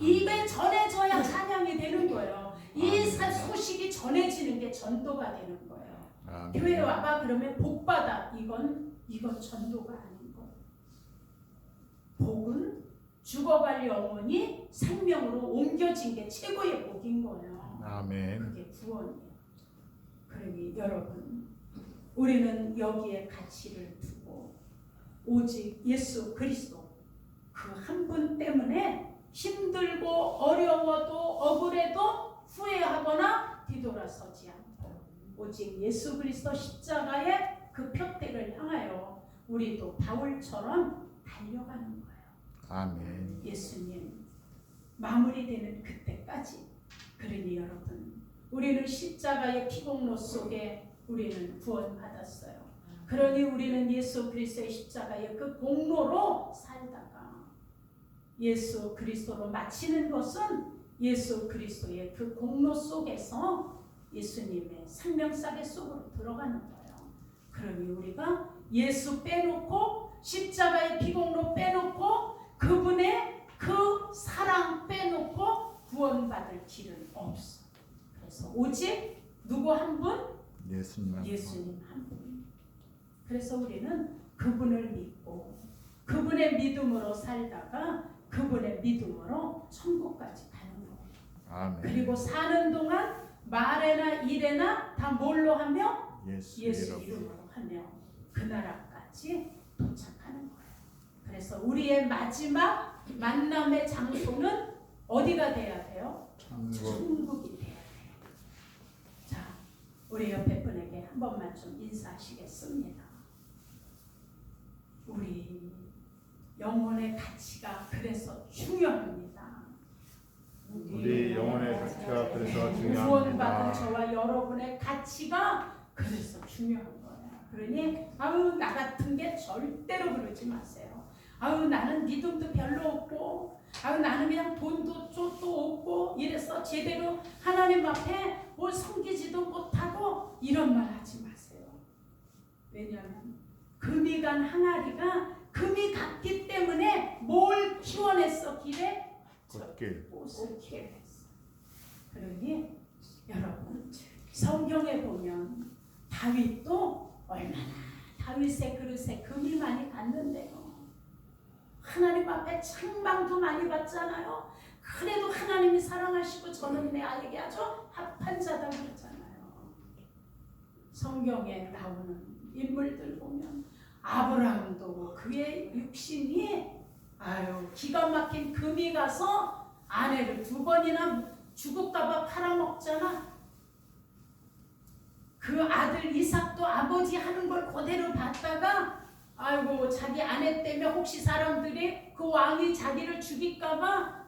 입에 전해져야 찬양이 되는 거예요. 이 사- 소식이 전해지는 게 전도가 되는 거예요. 아멘. 교회 와봐 그러면 복 받아. 이건 이건 전도가 아닌 거. 복은 죽어갈 영혼이 생명으로 옮겨진 게 최고의 복인 거예요. 아멘. 그게 구원이에요. 그러니 여러분, 우리는 여기에 가치를 두고 오직 예수 그리스도 그 한 분 때문에 힘들고 어려워도 억울해도 후회하거나 뒤돌아서지 않고 오직 예수 그리스도 십자가의 그 표대를 향하여 우리도 바울처럼 달려가는 거예요. 아멘. 예수님 마무리되는 그때까지 그러니 여러분 우리는 십자가의 피공로 속에 우리는 구원받았어요. 그러니 우리는 예수 그리스도의 십자가의 그 공로로 살다가 예수 그리스도로 마치는 것은 예수 그리스도의 그 공로 속에서 예수님의 생명사계 속으로 들어가는 거예요. 그러니 우리가 예수 빼놓고 십자가의 피공로 빼놓고 그분의 그 사랑 빼놓고 구원받을 길은 없어. 그래서 오직 누구 한 분? 예수님 한 분. 예수님 한 분. 그래서 우리는 그분을 믿고 그분의 믿음으로 살다가 그분의 믿음으로 천국까지 가는 거예요. 아멘. 그리고 사는 동안 말에나 일에나 다 뭘로 하며 예수 예수 이름. 이름으로 하며 그 나라까지 도착하는 거예요. 그래서 우리의 마지막 만남의 장소는 어디가 돼야 돼요? 천국. 천국이 돼야 돼요. 자, 우리 옆에 분에게 한 번만 좀 인사하시겠습니다. 우리 영혼의 가치가 그래서 중요합니다. 우리 영혼의 가치가 그래서 구원받은 중요합니다. 저와 여러분의 가치가 그래서 중요한 거예요. 그러니 아우 나 같은 게 절대로 그러지 마세요. 아우 나는 믿음도 별로 없고 아우 나는 그냥 돈도 쪽도 없고 이래서 제대로 하나님 앞에 뭘 섬기지도 못하고 이런 말 하지 마세요. 왜냐하면 금이 간 항아리가 금이 갔기 때문에 뭘 키워냈어 길에 걷길. 옷을 키워냈어. 그러니 여러분 성경에 보면 다윗도 얼마나 다윗의 그릇에 금이 많이 갔는데요. 하나님 앞에 책망도 많이 받잖아요. 그래도 하나님이 사랑하시고 저는 내 아에게 아주 합한 자다 그러잖아요. 성경에 나오는 인물들 보면 아브라함도 그의 육신이 아유 기가 막힌 금이 가서 아내를 두 번이나 죽을까봐 팔아먹잖아. 그 아들 이삭도 아버지 하는 걸 그대로 봤다가 아이고 자기 아내 때문에 혹시 사람들이 그 왕이 자기를 죽일까봐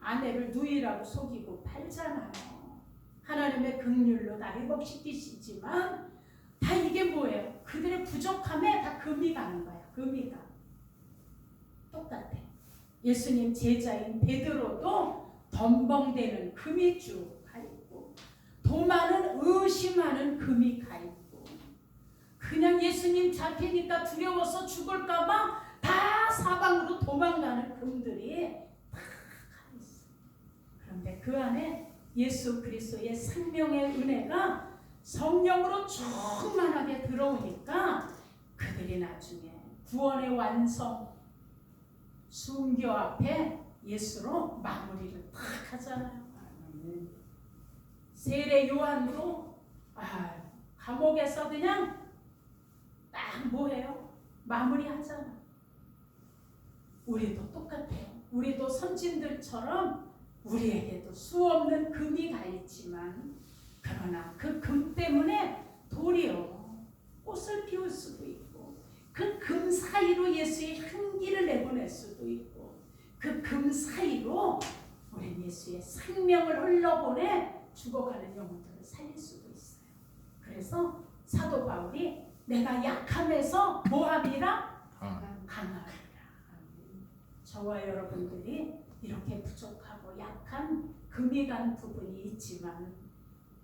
아내를 누이라고 속이고 팔잖아요. 하나님의 긍휼로 다 회복시키시지만 다 이게 뭐예요? 그들의 부족함에 다 금이 가는 거야. 금이 가. 똑같아. 예수님 제자인 베드로도 덤벙대는 금이 쭉 가 있고 도마는 의심하는 금이 가 있고 그냥 예수님 잡히니까 두려워서 죽을까 봐 다 사방으로 도망가는 금들이 다 가 있어. 그런데 그 안에 예수 그리스도의 생명의 은혜가 성령으로 충만하게 들어오니까 그들이 나중에 구원의 완성 순교 앞에 예수로 마무리를 탁 하잖아요. 세례 요한도 아, 감옥에서 그냥 딱 뭐해요? 마무리하잖아. 우리도 똑같아요. 우리도 선진들처럼 우리에게도 수 없는 금이 가 있지만 그러나 그 금 때문에 도리어 꽃을 피울 수도 있고 그 금 사이로 예수의 향기를 내보낼 수도 있고 그 금 사이로 우리 예수의 생명을 흘러보내 죽어가는 영혼들을 살릴 수도 있어요. 그래서 사도 바울이 내가 약함에서 뭐함이라 아, 강함이라. 저와 여러분들이 이렇게 부족하고 약한 금이 간 부분이 있지만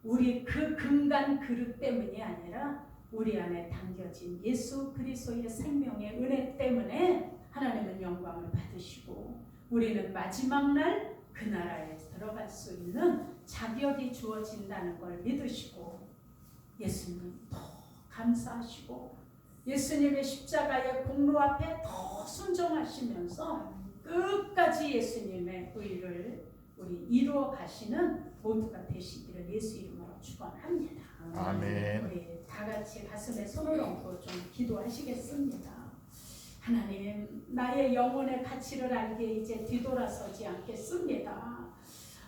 우리 그 금간 그릇 때문이 아니라 우리 안에 담겨진 예수 그리스도의 생명의 은혜 때문에 하나님은 영광을 받으시고 우리는 마지막 날 그 나라에 들어갈 수 있는 자격이 주어진다는 걸 믿으시고 예수님 더 감사하시고 예수님의 십자가의 공로 앞에 더 순종하시면서 끝까지 예수님의 의를 우리 이루어 가시는 모두가 되시기를 예수 이름으로 축원합니다. 아멘. 우리 다 같이 가슴에 손을 얹고 좀 기도하시겠습니다. 하나님, 나의 영혼의 가치를 알게 이제 뒤돌아서지 않겠습니다.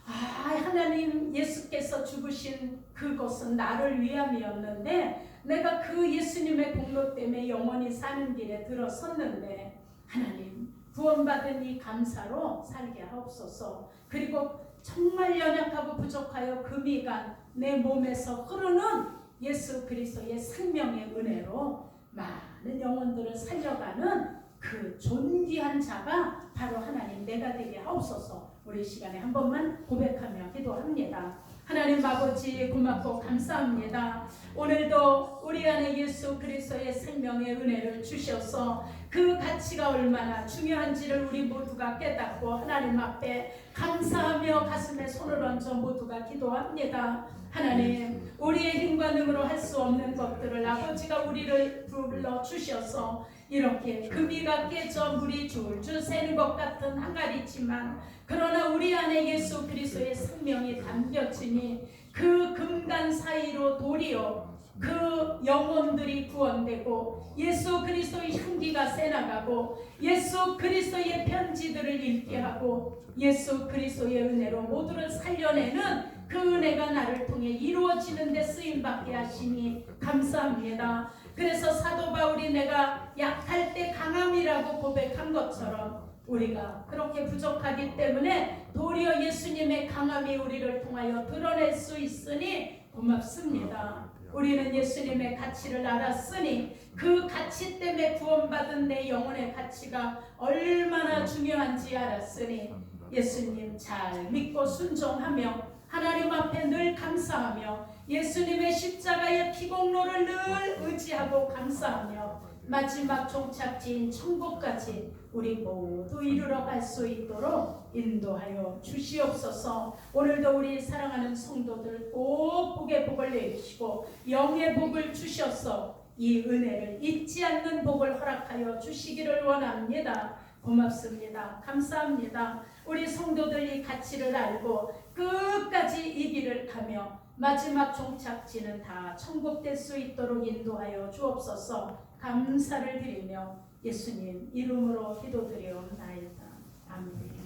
아, 하나님 예수께서 죽으신 그것은 나를 위함이었는데 내가 그 예수님의 공로 때문에 영원히 사는 길에 들어섰는데 하나님 구원받은 이 감사로 살게 하옵소서. 그리고 정말 연약하고 부족하여 금이 간 내 몸에서 흐르는 예수 그리스도의 생명의 은혜로 많은 영혼들을 살려가는 그 존귀한 자가 바로 하나님 내가 되게 하옵소서. 우리 시간에 한 번만 고백하며 기도합니다. 하나님 아버지 고맙고 감사합니다. 오늘도 우리 안에 예수 그리스도의 생명의 은혜를 주셔서 그 가치가 얼마나 중요한지를 우리 모두가 깨닫고 하나님 앞에 감사하며 가슴에 손을 얹어 모두가 기도합니다. 하나님, 우리의 힘과 능으로 할 수 없는 것들을 아버지가 우리를 불러 주셔서 이렇게 금이가 깨져 물이 줄줄 새는 것 같은 항아리지만 그러나 우리 안에 예수 그리스도의 생명이 담겨지니 그 금간 사이로 도리어 그 영혼들이 구원되고 예수 그리스도의 향기가 새나가고 예수 그리스도의 편지들을 읽게 하고 예수 그리스도의 은혜로 모두를 살려내는 그 은혜가 나를 통해 이루어지는 데 쓰임 받게 하시니 감사합니다. 그래서 사도 바울이 내가 약할 때 강함이라고 고백한 것처럼 우리가 그렇게 부족하기 때문에 도리어 예수님의 강함이 우리를 통하여 드러낼 수 있으니 고맙습니다. 우리는 예수님의 가치를 알았으니 그 가치 때문에 구원받은 내 영혼의 가치가 얼마나 중요한지 알았으니 예수님 잘 믿고 순종하며 하나님 앞에 늘 감사하며 예수님의 십자가의 피공로를 늘 의지하고 감사하며 마지막 종착지인 천국까지 우리 모두 이루러 갈 수 있도록 인도하여 주시옵소서. 오늘도 우리 사랑하는 성도들 꼭 복의 복을 내주시고 영의 복을 주셔서 이 은혜를 잊지 않는 복을 허락하여 주시기를 원합니다. 고맙습니다. 감사합니다. 우리 성도들 이 가치를 알고 끝까지 이 길을 가며 마지막 종착지는 다 천국 될 수 있도록 인도하여 주옵소서 감사를 드리며 예수님 이름으로 기도드리옵나이다. 아멘.